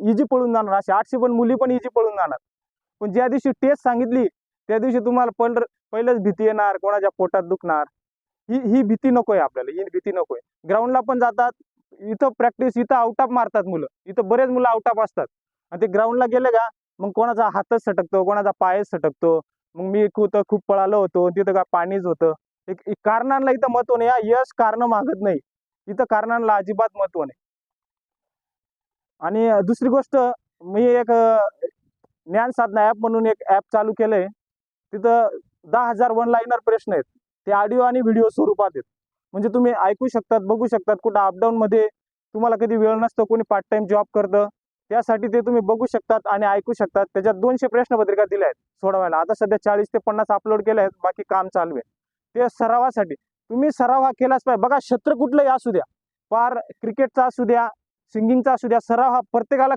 Easy पळून जाणार. असे आठशे पण मुली पण इजी पळून जाणार. पण ज्या दिवशी टेस्ट सांगितली त्या दिवशी तुम्हाला पहिलं पहिलंच भीती येणार कोणाच्या पोटात दुखणार. ही ही भीती आहे आपल्याला ही भीती आहे ग्राउंडला पण जातात इथं प्रॅक्टिस इथं आउट मारतात मुलं. इथं बरेच मुलं आउट असतात. आणि ते ग्राउंडला गेले का मग कोणाचा हातच सटकतो कोणाचा पायच सटकतो. मग मी खूप खूप पळालो होतो तिथं का पाणीच होतं. एक कारणांना इथं महत्त्व नाही यश कारण मागत नाही. इथं कारणांना अजिबात महत्त्व नाही. आणि दुसरी गोष्ट मी एक ज्ञान साधना ॲप म्हणून एक ॲप चालू केलंय. तिथं दहा हजार वन लाईनर प्रश्न आहेत. ते ऑडिओ आणि व्हिडिओ स्वरूपात आहेत. म्हणजे तुम्ही ऐकू शकतात बघू शकतात. कुठं अपडाऊनमध्ये तुम्हाला कधी वेळ नसतो कोणी पार्ट टाइम जॉब करतं त्यासाठी ते तुम्ही बघू शकतात आणि ऐकू शकतात. त्याच्यात दोनशे प्रश्नपत्रिका दिल्या आहेत सोडवायला. आता सध्या चाळीस ते पन्नास अपलोड केले आहेत बाकी काम चालू आहे. ते सरावासाठी. तुम्ही सराव हा केलाच पाहिजे. बघा क्षेत्र कुठलंही असू द्या. पार क्रिकेटचा असू द्या सिंगिंगचा असू द्या सराव हा प्रत्येकाला